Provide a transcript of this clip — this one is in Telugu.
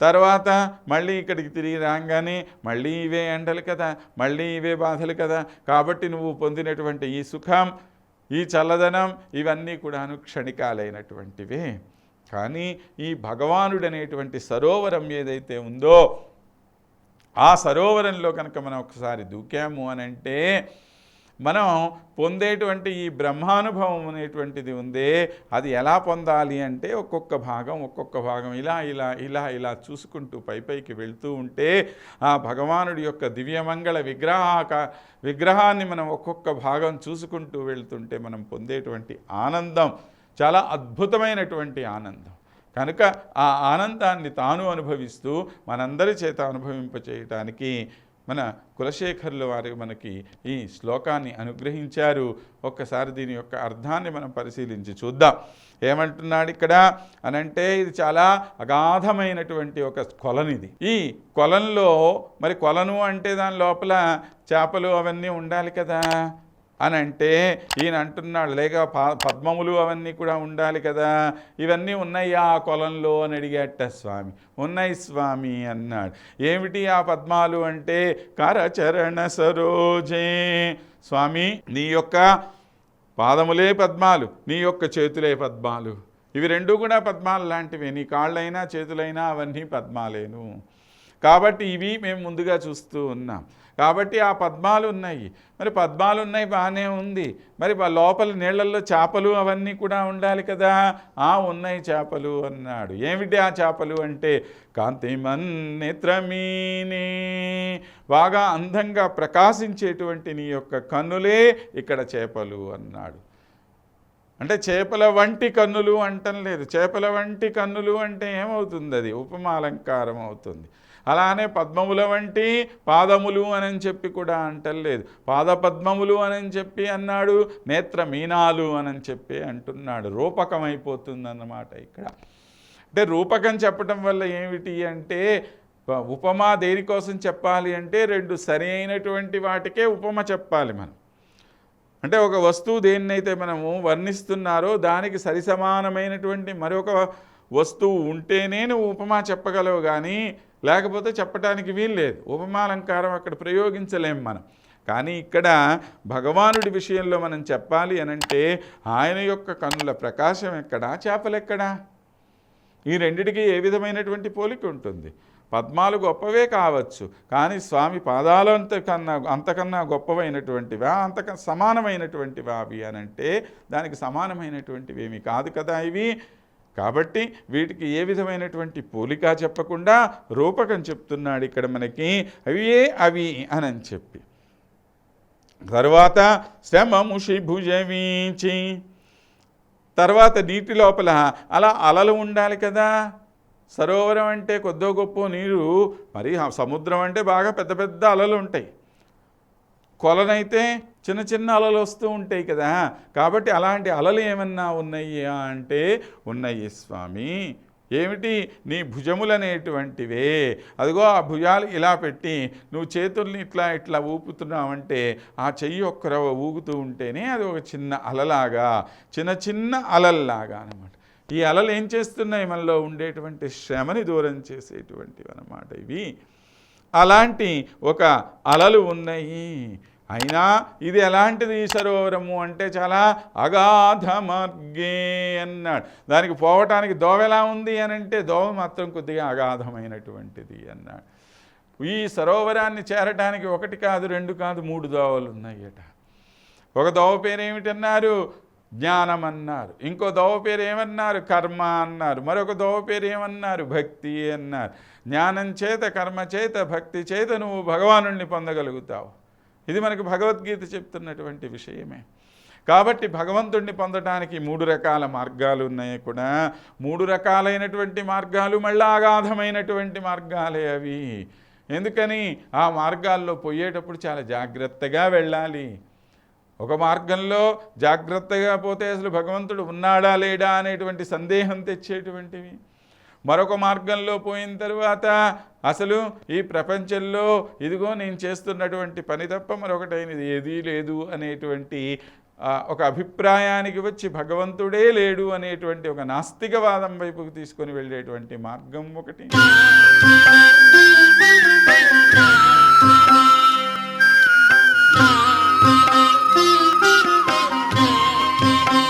తర్వాత మళ్ళీ ఇక్కడికి తిరిగి రాగానే మళ్ళీ ఇవే ఎండలు కదా మళ్ళీ ఇవే బాధలు కదా. కాబట్టి నువ్వు పొందినటువంటి ఈ సుఖం ఈ చల్లదనం ఇవన్నీ కూడాను క్షణికాలైనటువంటివే. కానీ ఈ భగవానుడు అనేటువంటి సరోవరం ఏదైతే ఉందో ఆ సరోవరంలో కనుక మనం ఒకసారి దూకాము అని అంటే మనం పొందేటువంటి ఈ బ్రహ్మానుభవం అనేటువంటిది ఉందే అది ఎలా పొందాలి అంటే ఒక్కొక్క భాగం ఒక్కొక్క భాగం ఇలా ఇలా ఇలా ఇలా చూసుకుంటూ పై పైకి వెళ్తూ ఉంటే ఆ భగవానుడి యొక్క దివ్యమంగళ విగ్రహాక విగ్రహాన్ని మనం ఒక్కొక్క భాగం చూసుకుంటూ వెళ్తుంటే మనం పొందేటువంటి ఆనందం చాలా అద్భుతమైనటువంటి ఆనందం. కనుక ఆ ఆనందాన్ని తాను అనుభవిస్తూ మనందరి చేత అనుభవింపచేయటానికి మన కులశేఖరుల వారు మనకి ఈ శ్లోకాన్ని అనుగ్రహించారు. ఒక్కసారి దీని యొక్క అర్థాన్ని మనం పరిశీలించి చూద్దాం. ఏమంటున్నాడు ఇక్కడ? అనంటే ఇది చాలా అగాధమైనటువంటి ఒక కొలనిది. ఈ కొలంలో మరి కొలను అంటే దాని లోపల చేపలు అవన్నీ ఉండాలి కదా? అని అంటే ఈయన అంటున్నాడు లేక పద్మములు అవన్నీ కూడా ఉండాలి కదా ఇవన్నీ ఉన్నాయి ఆ కొలంలో? అని అడిగేట స్వామి. ఉన్నాయి స్వామి అన్నాడు. ఏమిటి ఆ పద్మాలు? అంటే కరచరణ సరోజే. స్వామి నీ యొక్క పాదములే పద్మాలు నీ యొక్క చేతులే పద్మాలు. ఇవి రెండు కూడా పద్మాలు లాంటివే నీ కాళ్ళైనా చేతులైనా అవన్నీ పద్మాలేను. కాబట్టి ఇవి మేము ముందుగా చూస్తూ ఉన్నాం. కాబట్టి ఆ పద్మాలు ఉన్నాయి. మరి పద్మాలు ఉన్నాయి బాగానే ఉంది. మరి లోపల నీళ్ళల్లో చేపలు అవన్నీ కూడా ఉండాలి కదా. ఆ ఉన్నాయి చేపలు అన్నాడు. ఏమిటి ఆ చేపలు అంటే కాంతిమన్ నేత్రమీనే బాగా అందంగా ప్రకాశించేటువంటి నీ యొక్క కన్నులే ఇక్కడ చేపలు అన్నాడు. అంటే చేపల వంటి కన్నులు అంటం లేదు. చేపల వంటి కన్నులు అంటే ఏమవుతుంది అది ఉపమాలంకారం అవుతుంది. అలానే పద్మముల వంటి పాదములు అని చెప్పి కూడా అంటలేదు పాదపద్మములు అని చెప్పి అన్నాడు నేత్ర మీనాలు అని చెప్పి అంటున్నాడు. రూపకమైపోతుందన్నమాట ఇక్కడ. అంటే రూపకం చెప్పటం వల్ల ఏమిటి అంటే ఉపమా దేనికోసం చెప్పాలి అంటే రెండు సరి అయినటువంటి వాటికే ఉపమ చెప్పాలి మనం. అంటే ఒక వస్తువు దేన్నైతే మనము వర్ణిస్తున్నారో దానికి సరిసమానమైనటువంటి మరొక వస్తువు ఉంటేనే నువ్వు ఉపమా చెప్పగలవు కానీ లేకపోతే చెప్పటానికి వీల్లేదు. ఉపమాలంకారం అక్కడ ప్రయోగించలేం మనం. కానీ ఇక్కడ భగవానుడి విషయంలో మనం చెప్పాలి అనంటే ఆయన యొక్క కన్నుల ప్రకాశం ఎక్కడా? చేపలెక్కడా ఈ రెండిటికి ఏ విధమైనటువంటి పోలిక ఉంటుంది? పద్మాలు గొప్పవే కావచ్చు కానీ స్వామి పాదాలు అంతకన్నా అంతకన్నా గొప్పవైనటువంటివా? అంతక సమానమైనటువంటివా అవి అని అంటే దానికి సమానమైనటువంటివి ఏమి కాదు కదా ఇవి. కాబట్టి వీటికి ఏ విధమైనటువంటి పోలిక చెప్పకుండా రూపకం చెప్తున్నాడు ఇక్కడ మనకి అవియే అవి అని చెప్పి. తర్వాత శ్రమముషి భుజవీచి తర్వాత నీటి లోపల అలా అలలు ఉండాలి కదా. సరోవరం అంటే కొద్దో గొప్ప నీరు మరి సముద్రం అంటే బాగా పెద్ద పెద్ద అలలు ఉంటాయి. కొలనైతే చిన్న చిన్న అలలు వస్తూ ఉంటాయి కదా. కాబట్టి అలాంటి అలలు ఏమన్నా ఉన్నాయా అంటే ఉన్నాయి స్వామి ఏమిటి నీ భుజములనేటువంటివే? అదిగో ఆ భుజాలు ఇలా పెట్టి నువ్వు చేతుల్ని ఇట్లా ఇట్లా ఊపుతున్నావంటే ఆ చెయ్యి ఒక్కరవ ఊగుతూ ఉంటేనే అది ఒక చిన్న అలలాగా చిన్న చిన్న అలల్లాగా అనమాట ఈ అలలు ఏం చేస్తున్నాయి? మనలో ఉండేటువంటి శ్రమని దూరం చేసేటువంటివి అన్నమాట ఇవి. అలాంటి ఒక అలలు ఉన్నాయి. అయినా ఇది ఎలాంటిది ఈ సరోవరము అంటే చాలా అగాధ మార్గే అన్నాడు. దానికి పోవటానికి దోవ ఎలా ఉంది అని అంటే దోవ మాత్రం కొద్దిగా అగాధమైనటువంటిది అన్నాడు. ఈ సరోవరాన్ని చేరటానికి ఒకటి కాదు రెండు కాదు మూడు దోవలు ఉన్నాయట. ఒక దోవ పేరు ఏమిటన్నారు జ్ఞానం అన్నారు ఇంకో దోవ పేరు ఏమన్నారు? కర్మ అన్నారు. మరొక దోవ పేరు ఏమన్నారు? భక్తి అన్నారు. జ్ఞానం చేత కర్మ చేత భక్తి చేత నువ్వు భగవాను పొందగలుగుతావు. ఇది మనకు భగవద్గీత చెప్తున్నటువంటి విషయమే. కాబట్టి భగవంతుణ్ణి పొందటానికి మూడు రకాల మార్గాలు ఉన్నాయి కూడా. మూడు రకాలైనటువంటి మార్గాలు మళ్ళీ అగాధమైనటువంటి మార్గాలే అవి. ఎందుకని? ఆ మార్గాల్లో పోయేటప్పుడు చాలా జాగ్రత్తగా వెళ్ళాలి. ఒక మార్గంలో జాగ్రత్తగా పోతే అసలు భగవంతుడు ఉన్నాడా లేడా అనేటువంటి సందేహం తెచ్చేటువంటివి. మరొక మార్గంలో పోయిన తర్వాత అసలు ఈ ప్రపంచంలో ఇదిగో నేను చేస్తున్నటువంటి పని తప్ప మరొకటైనది ఏదీ లేదు అనేటువంటి ఒక అభిప్రాయానికి వచ్చి భగవంతుడే లేడు అనేటువంటి ఒక నాస్తికవాదం వైపుకు తీసుకొని వెళ్ళేటువంటి మార్గం ఒకటి.